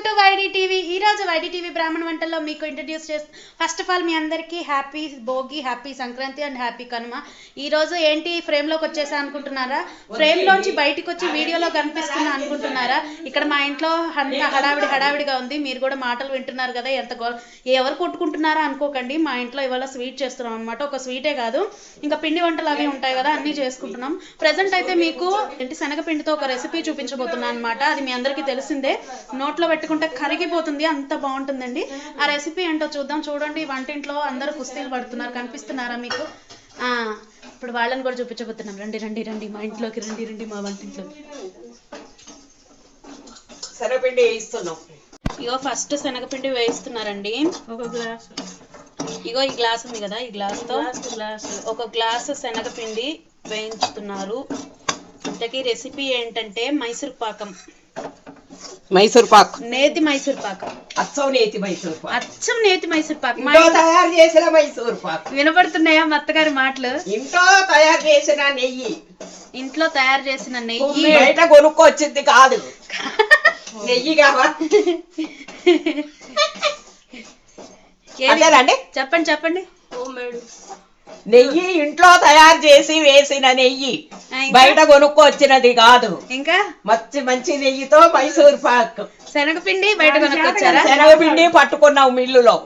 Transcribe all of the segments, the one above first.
Welcome to YD TV. ఈ రోజు YD TV బ్రాహ్మణ వంటల్లో మీకు ఇంట్రడ్యూస్ చేసి ఫస్ట్ ఆఫ్ ఆల్ మీ అందరికీ happy Bhogi happy Sankranti and happy Kanuma. ఈ రోజు ఏంటి ఫ్రేమ్లోకి వచ్చేసా అనుకుంటున్నారా? ఫ్రేమ్ లోంచి బయటికి వచ్చి వీడియోలో కనిపిస్తున్నా అనుకుంటున్నారా? ఇక్కడ మా ఇంట్లో అంత హడావిడి హడావిడిగా ఉంది. మీరు కూడా మాటలు వింటున్నారు కదా ఎంత గో ఎవరు కొట్టుకుంటున్నారా అనుకోకండి. మా ఇంట్లో ఇవాళ స్వీట్ చేస్తున్నాం అనమాట ఒక స్వీటే కాదు. ఇంకా పిండి వంటలు అవి ఉంటాయి కదా అన్నీ చేసుకుంటున్నాం. ప్రజెంట్ అయితే మీకు ఏంటి శనగపిండితో ఒక రెసిపీ చూపించబోతున్నాను అనమాట అది మీ అందరికీ తెలిసిందే. నోట్లో పెట్టుకుంటే కరిగిపోతుంది అంత బాగుంటుందండి. ఆ రెసిపీ ఏంటో చూద్దాం. చూడండి వంటింట్లో అందరూ కుస్తీలు పడుతున్నారు. కనిపిస్తున్నారా మీకు? ఆ ఇప్పుడు వాళ్ళని కూడా చూపించబోతున్నాం. రండి రండి రండి. మా ఇంట్లోకి రండి రండి మా వంటింట్లోకి శనగపిండి వేయిస్తున్నాం. ఇగో ఫస్ట్ శనగపిండి వేయిస్తున్నారండి. ఒక గ్లాస్. ఇగో ఈ గ్లాస్ ఉంది కదా ఈ గ్లాస్. తో ఒక గ్లాస్ శనగపిండి వేయించుతున్నారు. ఇంతకీ రెసిపీ ఏంటంటే మైసూర్ పాకం. మైసూర్ పాక్ నేతి మైసూర్ పాకం. అచ్చం నేతి మైసూర్ పాక్. అచ్చం నేతి మైసూర్ పాకం. ఇంట్లో తయారు చేసిన మైసూర్ పాక్. వినపడుతున్నాయా మా అత్తగారి మాటలు? ఇంట్లో తయారు చేసిన నెయ్యి. ఇంట్లో తయారు చేసిన నెయ్యి. బయట కొనుక్కొచ్చింది కాదు. నెయ్యి? అదేనండి చెప్పండి చెప్పండి. నెయ్యి ఇంట్లో తయారు చేసి వేసిన నెయ్యి? బయట కొనుక్కొచ్చినది కాదు. ఇంకా? మంచి మంచి నెయ్యితో మైసూర్ పాక్. శనగపిండి బయట కొనుక్కొచ్చారా? శనగపిండి పట్టుకున్నాం మిల్లులో.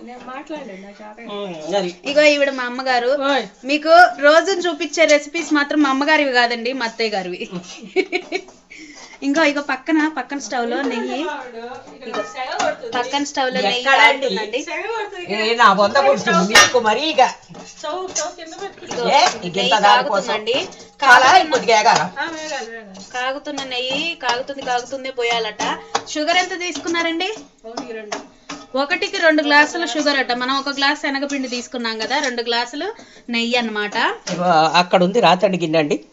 ఇగో ఈవిడ మా అమ్మగారు మీకు రోజు చూపించే రెసిపీస్ మాత్రం మా అమ్మగారివి కాదండి మా అత్తయ్య గారివి. ఇంకా ఇగో పక్కన పక్కన స్టవ్లో నెయ్యి. పక్కన స్టవ్లో నెయ్యి? కాగుతున్న- నెయ్యి కాగుతుంది కాగుతుంది పోయాలట. షుగర్ ఎంత తీసుకున్నారండి? ఒకటికి రెండు. గ్లాసులు షుగర్ అట. మనం ఒక గ్లాస్ శనగపిండి తీసుకున్నాం కదా రెండు గ్లాసులు నెయ్యి అన్నమాట. ఇగో అక్కడ ఉంది రాతండి గిన్నె అండి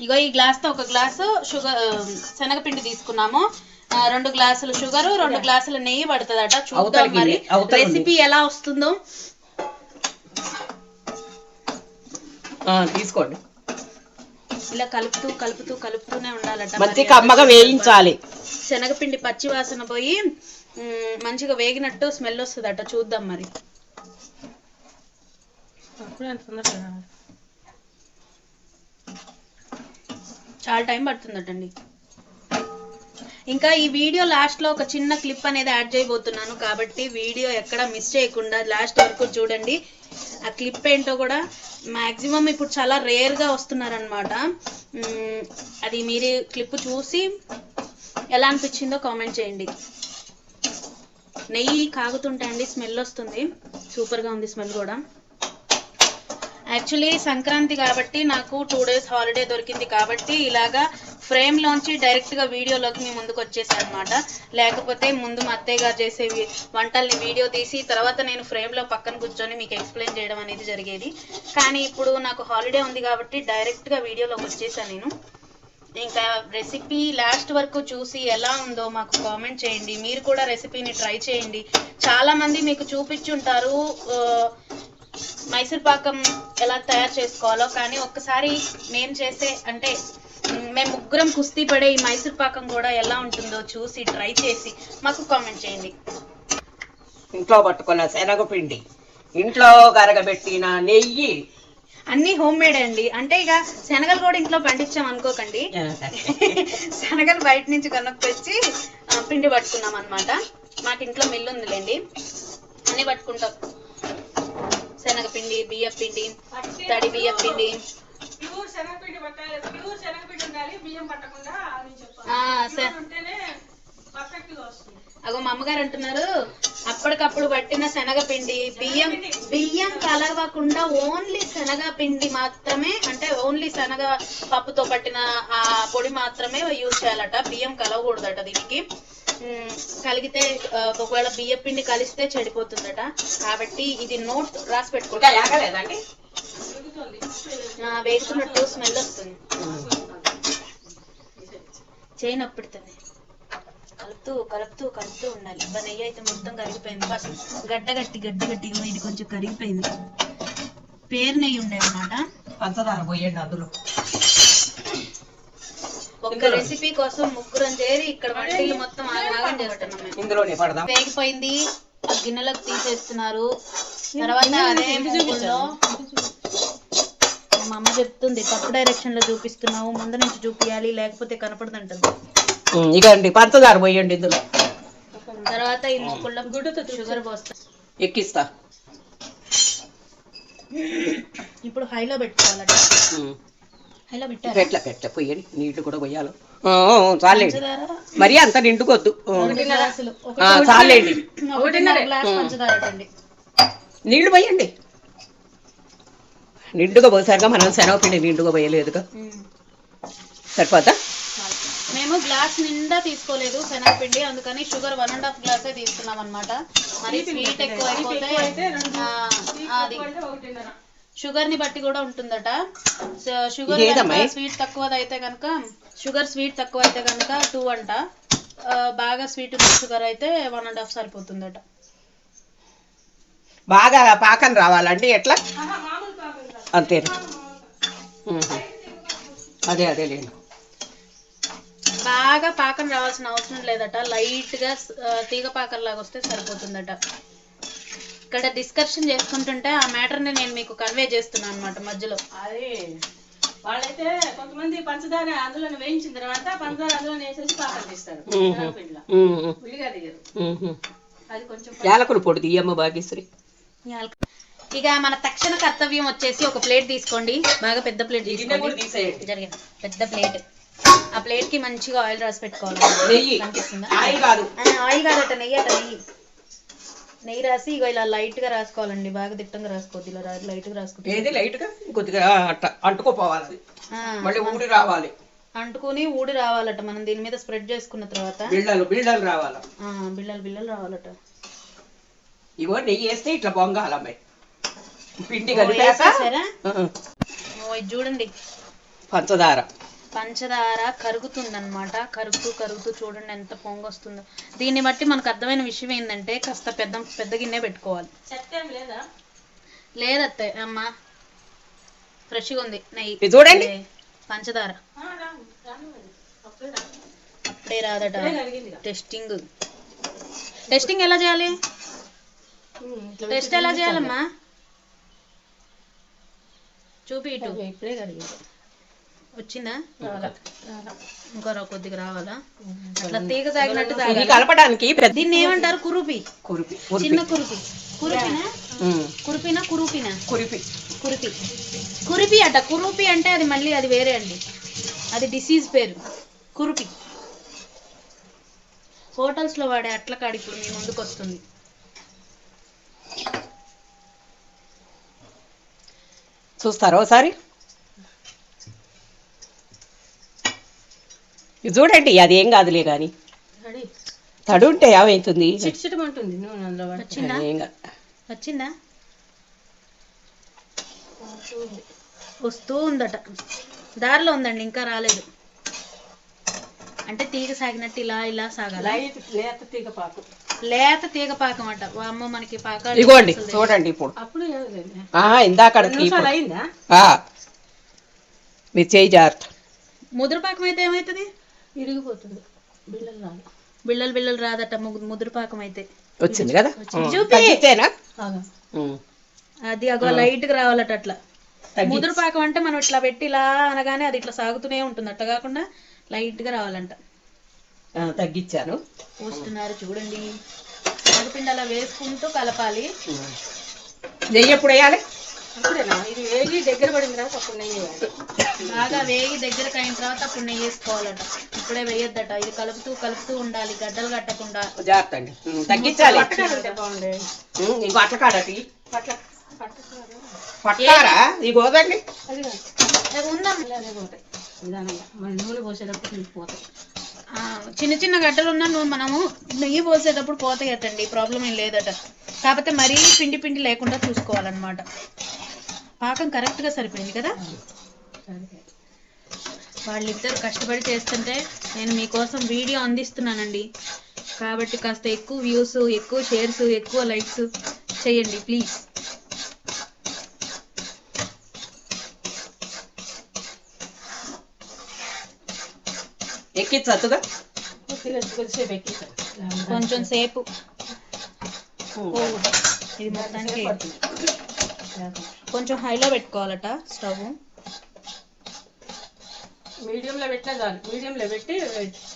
ఇగో ఈ గ్లాస్తో ఒక గ్లాసు షుగర్ శనగపిండి తీసుకున్నాము. రెండు గ్లాసులు షుగర్ రెండు గ్లాసులు నెయ్యి పడుతుందట. చూద్దాం మరి. రెసిపీ ఎలా వస్తుందో. తీసుకోండి. ఇలా కలుపుతూ కలుపుతూ కలుపుతూనే ఉండాలట మంచి మరి కమ్మగా వేయించాలి. శనగపిండి పచ్చి వాసన పోయి మంచిగా వేగినట్టు స్మెల్ వస్తుందట. చూద్దాం మరి. చాలా టైం పడుతుందటండి. ఇంకా ఈ వీడియో లాస్ట్లో ఒక చిన్న క్లిప్ అనేది యాడ్ చేయబోతున్నాను. కాబట్టి వీడియో ఎక్కడ మిస్ చేయకుండా లాస్ట్ వరకు చూడండి. ఆ క్లిప్ ఏంటో కూడా మ్యాక్సిమం ఇప్పుడు చాలా రేర్గా వస్తున్నారనమాట అది మీరు క్లిప్ చూసి ఎలా అనిపించిందో కామెంట్ చేయండి. నెయ్యి కాగుతుంటే అండి స్మెల్ వస్తుంది. సూపర్గా ఉంది స్మెల్ కూడా. యాక్చువల్లీ సంక్రాంతి కాబట్టి నాకు టూ డేస్ హాలిడే దొరికింది కాబట్టి ఇలాగా ఫ్రేమ్ లోంచి డైరెక్ట్గా వీడియోలోకి మీ ముందుకు వచ్చేసానమాట అనమాట లేకపోతే ముందు మా అత్తయ్య గారు చేసే వంటల్ని వీడియో తీసి తర్వాత నేను ఫ్రేమ్లో పక్కన కూర్చొని మీకు ఎక్స్ప్లెయిన్ చేయడం అనేది జరిగేది. కానీ ఇప్పుడు నాకు హాలిడే ఉంది కాబట్టి డైరెక్ట్గా వీడియోలోకి వచ్చేసాను నేను. ఇంకా రెసిపీ లాస్ట్ వరకు చూసి ఎలా ఉందో మాకు కామెంట్ చేయండి. మీరు కూడా రెసిపీని ట్రై చేయండి. చాలా మంది మీకు చూపించుంటారు మైసూర్ పాకం ఎలా తయారు చేసుకోవాలో. కానీ ఒక్కసారి మేము చేసే అంటే మేము ముగ్గురం కుస్తీ పడే ఈ మైసూర్ పాకం కూడా ఎలా ఉంటుందో చూసి ట్రై చేసి మాకు కామెంట్ చేయండి. ఇంట్లో పట్టుకున్న శనగపిండి ఇంట్లో కరగబెట్టిన నెయ్యి. అన్ని హోమ్ మేడ్ అండి. అంటే ఇక శనగలు కూడా ఇంట్లో పండించాం అనుకోకండి. శనగలు బయట నుంచి కొనుక్కొచ్చి పిండి పట్టుకున్నాం అన్నమాట. మాకు ఇంట్లో మిల్లు ఉందిలేండి. అన్ని పట్టుకుంటాం. శనగపిండి బియ్య పిండి తడి బియ్య పిండి అగో మా అమ్మగారు అంటున్నారు అప్పటికప్పుడు పట్టిన శనగపిండి బియ్యం బియ్యం కలవకుండా ఓన్లీ శనగపిండి మాత్రమే అంటే ఓన్లీ శనగ పప్పుతో పట్టిన ఆ పొడి మాత్రమే యూజ్ చేయాలట బియ్యం కలవకూడదట దీనికి. కలిగితే ఒకవేళ బియ్య పిండి కలిస్తే చెడిపోతుందట. కాబట్టి ఇది నోట్ రాసి పెట్టుకుంటా వేస్తున్నట్టు స్మెల్ వస్తుంది. చేయి నొప్పిడుతుంది. కలుపుతూ కలుపుతూ కలుపుతూ ఉండాలి. నెయ్యి అయితే మొత్తం కరిగిపోయింది. ఫస్ట్ గడ్డ గట్టి గడ్డ గట్టి ఇగో ఇది కొంచెం కరిగిపోయింది. పేరు నెయ్యి ఉండే అనమాట పంచదార పోయండి అందులో. ఒక్క రెసిపీ కోసం ముగ్గురం చేరి ఇక్కడ వంటలు మొత్తం ఆగం చేస్తున్నాం మేము. ఇందులోనే పడదాం. వేగిపోయింది. గిన్నెలకు తీసేస్తున్నారు. తర్వాత అదే మా అమ్మ చెప్తుంది తప్పు డైరెక్షన్లో చూపిస్తున్నావు ముందు నుంచి చూపియాలి లేకపోతే కనపడదంటుంది. అండి పంచదార పోయండి ఇందులో. తర్వాత ఈ మూకుల్లో గుడ్డుతో షుగర్ పోస్తా. ఎక్కిస్తా. ఇప్పుడు హైలో పెట్టుకోవాలట. హైలో పెట్టారు? పెట్ల పెట్ట పోయండి నీళ్ళు కూడా పోయాలి. చాలండి మరీ అంత నిండుకొద్దు. చాలండి నీళ్ళు పోయండి. నిండుగా పోసారుగా మనం శనగపిండి నిండుగా పోయలేదుగా. సరిపోతా మేము గ్లాస్ నిండా తీసుకోలేదు శనగపిండి అందుకని షుగర్ వన్ అండ్ హాఫ్ గ్లాసే తీసుకున్నాం అనమాట మరి స్వీట్ ఎక్కువ అయిపోతే ఆ, అది. షుగర్ని బట్టి కూడా ఉంటుందట. షుగర్ స్వీట్ తక్కువ అయితే కనుక షుగర్ స్వీట్ తక్కువ అయితే కనుక టూ అంట. బాగా స్వీట్ ఉన్న షుగర్ అయితే వన్ అండ్ హాఫ్ సరిపోతుందట. బాగా పాకం రావాలండి ఎట్లా? అంతేనా ఉహు. అదే అదే లేండి బాగా పాకం రావాల్సిన అవసరం లేదట. లైట్గా ఆ, తీగ పాకం లాగా వస్తే సరిపోతుందట. ఇక్కడ డిస్కషన్ చేసుకుంటుంటే ఆ మ్యాటర్ని నేను మీకు కన్వే చేస్తున్నాను అనమాట మధ్యలో. అది వాళ్ళైతే కొంతమంది పంచదార అందులో వేయించిన తర్వాత పంచదార అందులో వేసేసి పాకం తీస్తారు. ఉల్లిగా దిగరు. అది కొంచెం యాలకులు పొడి తీయమ్మ భాగ్యశ్రీ ఇక మన తక్షణ కర్తవ్యం వచ్చేసి ఒక ప్లేట్ తీసుకోండి. బాగా పెద్ద ప్లేట్ తీసుకోండి. తీసేయండి. జరిగే పెద్ద ప్లేట్. ఆ ప్లేట్కి మంచిగా ఆయిల్ రాసి పెట్టుకోవాలి. ఆయిల్ కాదు. కాదట నెయ్యి అట నెయ్యి. నెయ్యి రాసి ఇగో ఇలా లైట్గా రాసుకోవాలండి. బాగా దిట్టంగా రాసుకోవద్దు. ఇలా లైట్గా రాసుకుంటే ఏది లైట్గా కొద్దిగా అంటుకోపోవాలి మళ్ళీ ఊడి రావాలి. అంటుకుని ఊడి రావాలట. మనం దీని మీద స్ప్రెడ్ చేసుకున్న తర్వాత బిళ్ళలు బిళ్ళలు రావాలి? బిళ్ళలు బిళ్ళలు రావాలట. ఇగో నెయ్యి వేస్తే ఇట్లా బొంగాలమ్మాయి. పిండి కలిపాక చూడండి. పంచదార. పంచదార కరుగుతుందన్నమాట. కరుగుతూ కరుగుతూ చూడండి ఎంత పొంగొస్తుందో. దీన్ని బట్టి మనకు అర్థమైన విషయం ఏంటంటే కాస్త పెద్ద పెద్ద గిన్నె పెట్టుకోవాలి. చెత్తం లేదా? లేదత్తే అమ్మ. ఫ్రెష్గా ఉంది. నెయ్యి. ఇది చూడండి. పంచదార. అప్పుడే రాదట. టెస్టింగ్ టెస్టింగ్ ఎలా చేయాలి? టెస్ట్ ఎలా చేయాలమ్మా? చూపి ఇటు ఇప్పుడే కరిగింది వచ్చిందా. ఇంకో కొద్దిగా రావాలా? అట్లా తీగ తాగినట్టు కలపడానికి దీన్ని ఏమంటారు? కురుపి. కురిపి చిన్న కురిపి. కురుపి. కురుపినా. కురుపినా కురుపినా? కురిపి. కురిపి. కురిపి అట. కురుపి అంటే అది మళ్ళీ అది వేరే అండి. అది డిసీజ్ పేరు. కురుపి. హోటల్స్లో వాడే అట్ల కాడి ఇప్పుడు మీ ముందుకు వస్తుంది చూస్తారా ఒకసారి? ఇది చూడండి అది ఏం కాదులే కానీ. తడి ఉంటే ఏమవుతుంది చిట్ చిటమంటుంది నూనె అందులో పడితే. వచ్చిందా? ఏం కాదు. వచ్చిందా? వస్తూ ఉందట. దారిలో ఉందండి ఇంకా రాలేదు. అంటే తీగ సాగినట్టు ఇలా ఇలా సాగాల? లైట్ లేత తీగ పాకు లేత తీగ పాకం అట. అమ్మ మనకి పాకాలు ఇగోండి చూడండి ఇప్పుడు. అప్పుడు మీరు చేయి జాగ్రత్త. ముదురు పాకం అయితే ఏమవుతుంది ఇరిగిపోతుంది బిళ్ళలు రాదు. బిళ్ళలు బిళ్ళలు రాదట ము- ముదురు పాకం అయితే. వచ్చింది కదా. అది అగో లైట్గా రావాలట అట్లా. ముదురు పాకం అంటే మనం ఇట్లా పెట్టి ఇలా అనగానే అది ఇట్లా సాగుతూనే ఉంటుంది అట్లా కాకుండా లైట్గా రావాలంట. తగ్గించాను. పోస్తున్నారు చూడండి. ఆడపిండి అలా వేసుకుంటూ కలపాలి. నెయ్యి ఎప్పుడు వేయాలి? ఇది వేగి దగ్గర పడిన తర్వాత అప్పుడు నెయ్యి వేయాలి. బాగా వేగి దగ్గరకు అయిన తర్వాత అప్పుడు నెయ్యి వేసుకోవాలట. ఇప్పుడే వేయొద్దట. ఇది కలుపుతూ కలుపుతూ ఉండాలి. గడ్డలు కట్టకుండా. జాగ్రత్త అండి. తగ్గించాలి. పట్టకాలు పట్టారా? పోతాయి నిదానంగా. మన నూనె పోసేటప్పుడు పోతాయి. చిన్న చిన్న గడ్డలు ఉన్న నువ్వు మనము నెయ్యి పోసేటప్పుడు పోతాయటండి ప్రాబ్లం ఏం లేదట. కాకపోతే మరీ పిండి పిండి లేకుండా చూసుకోవాలన్నమాట. పాకం కరెక్ట్గా సరిపోయింది కదా? వాళ్ళిద్దరు కష్టపడి చేస్తుంటే నేను మీకోసం వీడియో అందిస్తున్నానండి. కాబట్టి కాస్త ఎక్కువ వ్యూస్ ఎక్కువ షేర్స్ ఎక్కువ లైక్స్ చేయండి ప్లీజ్ ఎక్కించచ్చుగా ఎక్కిస్తాను కొంచెం సేపు ఇది మొత్తానికి కొంచెం హైలో పెట్టుకోవాలట స్టవ్ మీడియంలో పెట్టినా చాలు మీడియంలో పెట్టి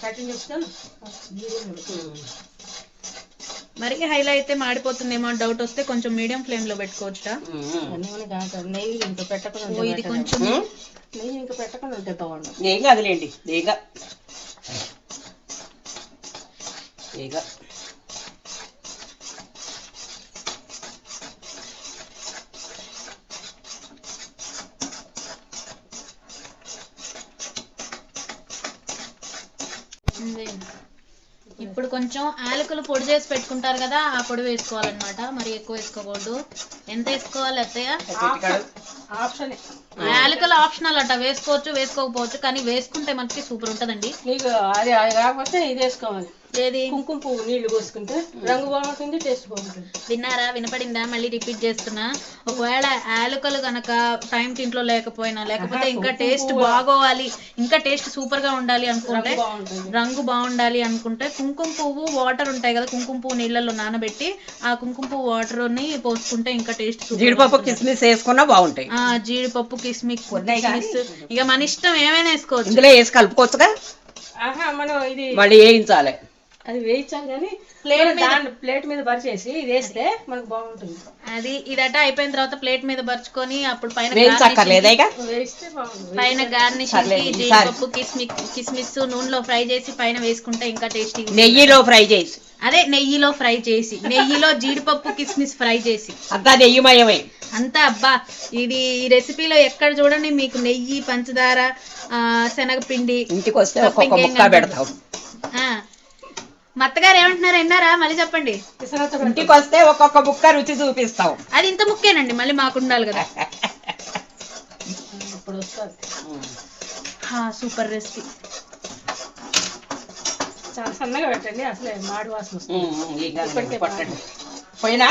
కటింగ్ చేస్తాను ఉమ్. మరి హైలో అయితే మాడిపోతుందేమో డౌట్ వస్తే కొంచెం మీడియం ఫ్లేమ్లో కాదు నెయ్యి ఇంకా పెట్టకుండా ఇది. కొంచెం. నెయ్యి ఇంకా పెట్టకుండా ఉంటే బాగుండు ఏం కాదులేండి ఏగా ఉంది. ఇప్పుడు కొంచెం యాలకులు పొడి చేసి పెట్టుకుంటారు కదా ఆ పొడి వేసుకోవాలన్నమాట. మరి ఎక్కువ వేసుకోకూడదు. ఎంత వేసుకోవాలి అత్తయ్య? యాలకులు ఆప్షనల్ అట. వేసుకోవచ్చు వేసుకోకపోవచ్చు కానీ వేసుకుంటే మనకి సూపర్ ఉంటదండి. నీకు అది అది కాకపోతే ఇది వేసుకోవాలి. ఏది? కుంకుమ పువ్వు నీళ్ళు పోసుకుంటే రంగు బాగుంటుంది టేస్ట్ బాగుంటుంది. విన్నారా? వినపడిందా? మళ్ళీ రిపీట్ చేస్తున్నా. ఒకవేళ యాలకులు గనక టైంకి ఇంట్లో లేకపోయినా లేకపోతే ఇంకా టేస్ట్ బాగోవాలి ఇంకా టేస్ట్ సూపర్గా ఉండాలి అనుకుంటే రంగు బాగుండాలి అనుకుంటే కుంకుమ పువ్వు వాటర్ ఉంటాయి కదా కుంకుమ పువ్వు నీళ్ళలో నానబెట్టి ఆ కుంకుమ పువ్వు వాటర్ని పోసుకుంటే ఇంకా టేస్ట్ జీడిపప్పు కిస్మిస్ వేసుకున్నా బాగుంటాయి. ఆ జీడిపప్పు కిస్మిస్. ఇక మన ఇష్టం ఏమైనా వేసుకోవచ్చు. ఇందులో వేసి కలుపుకోవచ్చుగా? ఆహా మనం ఇది మళ్ళీ వేయించాలి. అది వేయించాం కానీ ప్లేట్ దాని ప్లేట్ మీద పరిచేసి ఇది వేస్తే మనకు బాగుంటుంది. అది ఇదట అయిపోయిన తర్వాత ప్లేట్ మీద పరుచుకొని అప్పుడు పైన పైన గార్నిష్. జీడిపప్పు కిస్మిక్ కిస్మిస్ నూనెలో ఫ్రై చేసి పైన వేసుకుంటే ఇంకా టేస్టీ నెయ్యిలో ఫ్రై చేసి. అదే నెయ్యిలో ఫ్రై చేసి. నెయ్యిలో జీడిపప్పు కిస్మిస్ ఫ్రై చేసి. అంతా నెయ్యిమయమే. అంతా అబ్బా ఇది ఈ రెసిపీలో ఎక్కడ చూడండి మీకు నెయ్యి పంచదార ఆ, శనగపిండి ఇంటికి వస్తే. పెడతాం. ఆ. మా అత్తగారు ఏమంటున్నారు? విన్నారా? మళ్ళీ చెప్పండి. ఇంటికి వస్తే ఒక్కొక్క ముక్క రుచి చూపిస్తాం. అది ఇంత ముక్కేనండి మళ్ళీ మాకు ఉండాలి కదా. Super recipe. చాలా సన్నగా పెట్టండి అసలే మాడి వాసన వస్తుంది. పోయినా?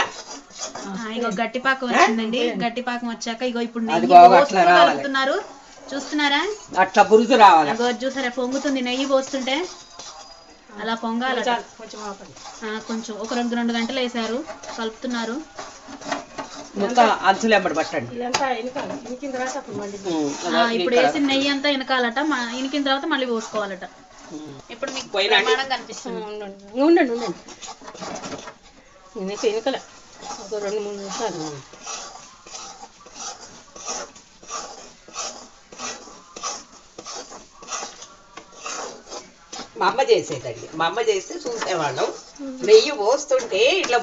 ఇగో గట్టి పాకం వచ్చిందండి. గట్టి పాకం వచ్చాక ఇగో ఇప్పుడు నెయ్యి. కలుపుతున్నారు. చూస్తున్నారా? అట్లా బురుజు రావాలి. చూసారా? పొంగుతుంది నెయ్యి పోస్తుంటే. అలా పొంగాలి చాలు కొంచెం ఒక రెండు రెండు గంటలు వేసారు కలుపుతున్నారు. అంచులు ఎంబడి పట్టండి. ఇప్పుడు. వేసిన నెయ్యి అంతా వెనకాలట మా ఇనికిన తర్వాత మళ్ళీ పోసుకోవాలట. ఇప్పుడు మీకు? ప్రమాణం కనిపిస్తుంది. ఉండండి ఉండండి ఉండండి. నేనైతే ఎనకల ఒక రెండు మూడు నిమిషాలు. మా అమ్మ చేసేదండి. మా అమ్మ చేస్తే చూసేవాళ్ళం. నెయ్యి పోస్తుంటే ఇట్లా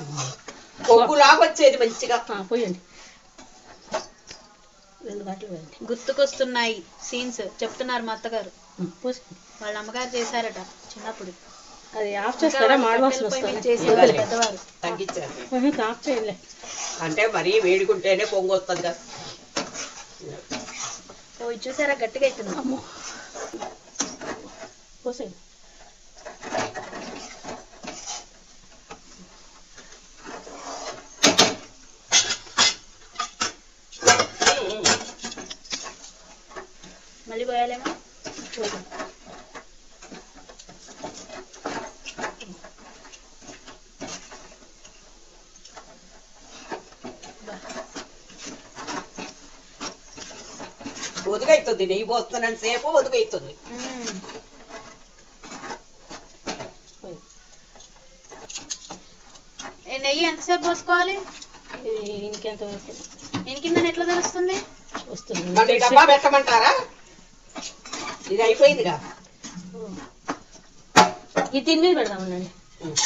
బొగ్గులాగా వచ్చేది మంచిగా. ఆ, పోయండి. గుర్తుకొస్తున్నాయి సీన్స్. చెప్తున్నారు మా అత్తగారు. వాళ్ళ అమ్మగారు చేశారట చిన్నప్పుడు. అది ఆఫ్ చేస్తారా? పెద్దవారు. తగ్గించారు ఆఫ్ చేయలే అంటే మరీ వేడుకుంటేనే పొంగు వస్తుంది కదా. చూసారా? గట్టిగా అవుతుంది అమ్మో. పోసేయండి మళ్ళీ పోయాలేమో పోయండి. ఒదుగైతుంది నెయ్యి పోస్తున్నంత సేపు. ఏ నెయ్యి ఎంతసేపు పోసుకోవాలి? ఇది ఇంకెంత వరకు ఇనికిందని ఎట్లా తెలుస్తుంది? వస్తుంది. మళ్ళీ డబ్బా పెట్టమంటారా? ఇది అయిపోయిందిగా. ఈ దీని మీద పెడదామనండి ఉమ్.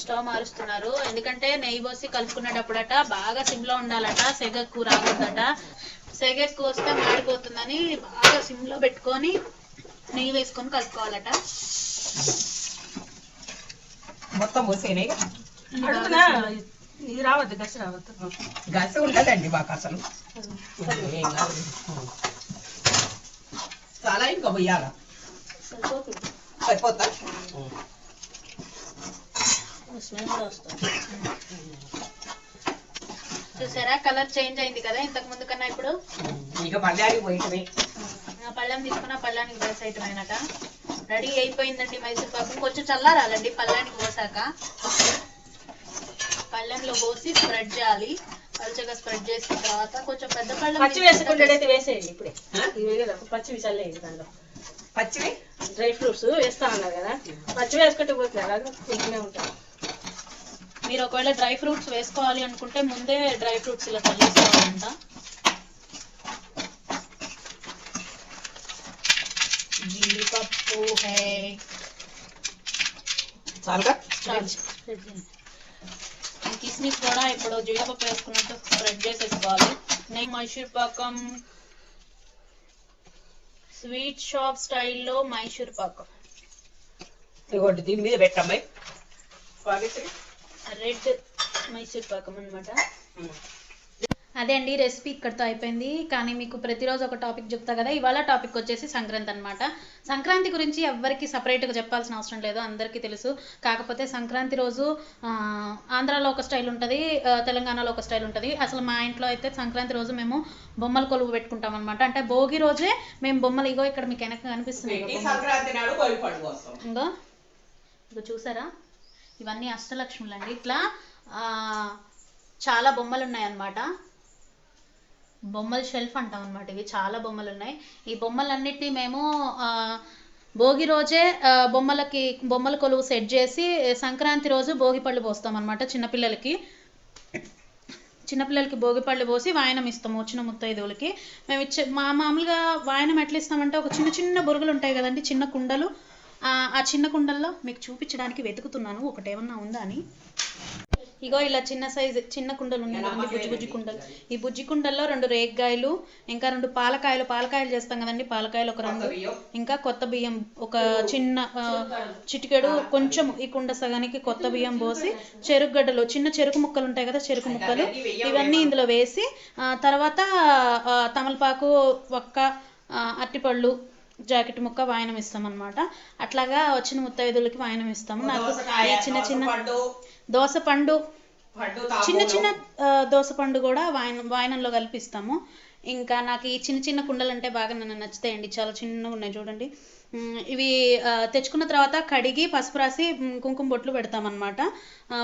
స్టవ్ మారుస్తున్నారు. ఎందుకంటే నెయ్యి పోసి కలుపుకునేటప్పుడట బాగా సిమ్లో ఉండాలట సెగ ఎక్కువ రాకూడదట సెగ ఎక్కువ వస్తే మాడిపోతుందని బాగా సిమ్లో పెట్టుకొని నెయ్యి వేసుకొని కలుపుకోవాలట. మొత్తం పోసేనే ఇది రావద్దు గసి రావద్దు. గసి ఉండదండి మాకు అసలు. చాలా ఇంకా పోయాల? సరిపోతుంది సరిపోతా స్మెల్ వస్తుంది. చూసారా? కలర్ చేంజ్ అయింది కదా ఇంతకు ముందు కన్నా ఇప్పుడు? ఇక పోయిటమే పళ్ళెం తీసుకుని ఆ పళ్ళానికి వేసేయటం అయినట రెడీ అయిపోయిందండి మైసూర్ పాకం. కొంచెం చల్లారాలండి పళ్ళానికి పోసాక. పళ్ళెంలో పోసి స్ప్రెడ్ చేయాలి. పలుచగా స్ప్రెడ్ చేసిన తర్వాత కొంచెం పెద్ద పళ్ళెం పచ్చి వేసుకుంటే వేసేయండి ఇప్పుడే. కదా పచ్చివి చల్లేయండి దాంట్లో. పచ్చివి? డ్రై ఫ్రూట్స్ వేస్తా అన్నారు కదా. పచ్చి వేసుకుంటే పోతుంది అలాగే ఇంకనే ఉంటాయి మీరు ఒకవేళ డ్రై ఫ్రూట్స్ వేసుకోవాలి అనుకుంటే ముందే డ్రై ఫ్రూట్స్ ఇలా చల్లేసుకోవాలంట. జీడిపప్పు హే. చాలుగా? కిస్మిస్ కూడా ఇప్పుడు జీడిపప్పు వేసుకున్నట్టు స్ప్రెడ్ చేసేసుకోవాలి. నెక్స్ట్ మైసూర్ పాకం స్వీట్ షాప్ స్టైల్లో మైసూర్ పాకం ఇదిగోండి దీని మీద పెట్టమ్మాయి పాకిస్తే రెడ్ మైసూర్ పాకం అన్నమాట. అదే అండి రెసిపీ ఇక్కడితో అయిపోయింది. కానీ మీకు ప్రతిరోజు ఒక టాపిక్ చెప్తా కదా ఇవాళ టాపిక్ వచ్చేసి సంక్రాంతి అన్నమాట. సంక్రాంతి గురించి ఎవ్వరికి సపరేట్గా చెప్పాల్సిన అవసరం లేదు అందరికీ తెలుసు. కాకపోతే సంక్రాంతి రోజు ఆ, ఆంధ్రాలో ఒక స్టైల్ ఉంటుంది తెలంగాణలో ఒక స్టైల్ ఉంటుంది. అసలు మా ఇంట్లో అయితే సంక్రాంతి రోజు మేము బొమ్మల కొలువు పెట్టుకుంటాం అనమాట అంటే భోగి రోజే మేము బొమ్మలు ఇగో ఇక్కడ మీకు వెనక కనిపిస్తుంది ఇంకో ఇగో చూసారా? ఇవన్నీ అష్టలక్ష్ములు అండి ఇట్లా చాలా బొమ్మలు ఉన్నాయన్నమాట బొమ్మల షెల్ఫ్ అంటాం అనమాట ఇవి చాలా బొమ్మలు ఉన్నాయి ఈ బొమ్మలన్నిటినీ మేము భోగి రోజే బొమ్మలకి బొమ్మల కొలువు సెట్ చేసి సంక్రాంతి రోజు భోగి పళ్ళు పోస్తాం అనమాట చిన్నపిల్లలకి చిన్నపిల్లలకి భోగిపళ్ళు పోసి వాయనం ఇస్తాము వచ్చిన ముత్తైదువులకి. మేము ఇచ్చే మా మామూలుగా వాయనం ఎట్లా ఇస్తామంటే ఒక చిన్న చిన్న బొరుగులు ఉంటాయి కదండి చిన్న కుండలు. ఆ చిన్న కుండల్లో మీకు చూపించడానికి వెతుకుతున్నాను. ఒకటి ఏమన్నా ఉందా అని? ఇగో ఇలా చిన్న సైజు చిన్న కుండలు ఉన్నాయి. బుజ్జి బుజ్జి కుండలు. ఈ బుజ్జి కుండల్లో రెండు రేగ్గాయలు ఇంకా రెండు పాలకాయలు. పాలకాయలు చేస్తాం కదండి పాలకాయలు ఒక రెండు. ఇంకా కొత్త బియ్యం ఒక చిన్న చిటికెడు కొంచెం ఈ కుండ సగానికి కొత్త బియ్యం పోసి చెరుకు గడ్డలు చిన్న చెరుకు ముక్కలు ఉంటాయి కదా చెరుకు ముక్కలు. ఇవన్నీ ఇందులో వేసి తర్వాత తమలపాకు ఒక్క అరటిపళ్ళు జాకెట్ ముక్క వాయనం ఇస్తాం అనమాట అట్లాగా వచ్చిన ముత్తైదులకి వాయనం ఇస్తాము. నాకు ఈ చిన్న చిన్న దోస పండు. చిన్న. చిన్న దోస పండు కూడా వాయనం వాయనంలో కల్పిస్తాము. ఇంకా నాకు ఈ చిన్న చిన్న కుండలు అంటే బాగా నన్ను నచ్చుతాయండి. చాలా చిన్నగా ఉన్నాయి చూడండి. ఇవి తెచ్చుకున్న తర్వాత కడిగి పసుపు రాసి కుంకుమ బొట్లు పెడతామన్నమాట.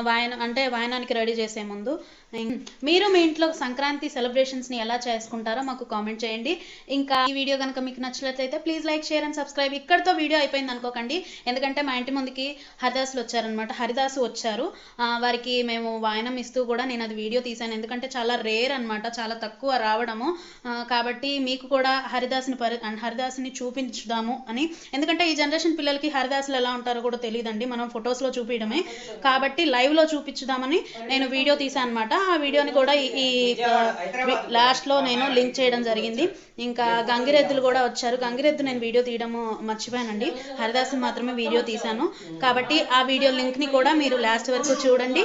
వాయన వాయనం అంటే వాయనానికి రెడీ చేసే ముందు. మీరు మీ ఇంట్లో సంక్రాంతి సెలబ్రేషన్స్ని ఎలా చేసుకుంటారో మాకు కామెంట్ చేయండి. ఇంకా ఈ వీడియో కనుక మీకు నచ్చినట్లయితే please like share and subscribe. ఇక్కడితో వీడియో అయిపోయింది అనుకోకండి. ఎందుకంటే మా ఇంటి ముందుకి హరిదాసులు వచ్చారనమాట హరిదాసు వచ్చారు. వారికి మేము వాయనం ఇస్తూ కూడా నేను అది వీడియో తీశాను. ఎందుకంటే చాలా రేర్ అనమాట చాలా తక్కువ రావడము. కాబట్టి మీకు కూడా హరిదాసుని పరి హరిదాసుని చూపించుదాము అని ఎందుకంటే ఈ జనరేషన్ పిల్లలకి హరిదాసులు ఎలా ఉంటారో కూడా తెలియదండి. మనం ఫొటోస్లో చూపించడమే కాబట్టి లైవ్లో చూపించుదామని నేను వీడియో తీసాను అనమాట ఆ వీడియోని కూడా ఈ- లాస్ట్లో నేను లింక్ చేయడం జరిగింది. ఇంకా గంగిరెద్దులు కూడా వచ్చారు. గంగిరెద్దు నేను వీడియో తీయడము మర్చిపోయానండి. హరిదాసుని మాత్రమే వీడియో తీశాను. కాబట్టి ఆ వీడియో లింక్ని కూడా మీరు లాస్ట్ వరకు చూడండి.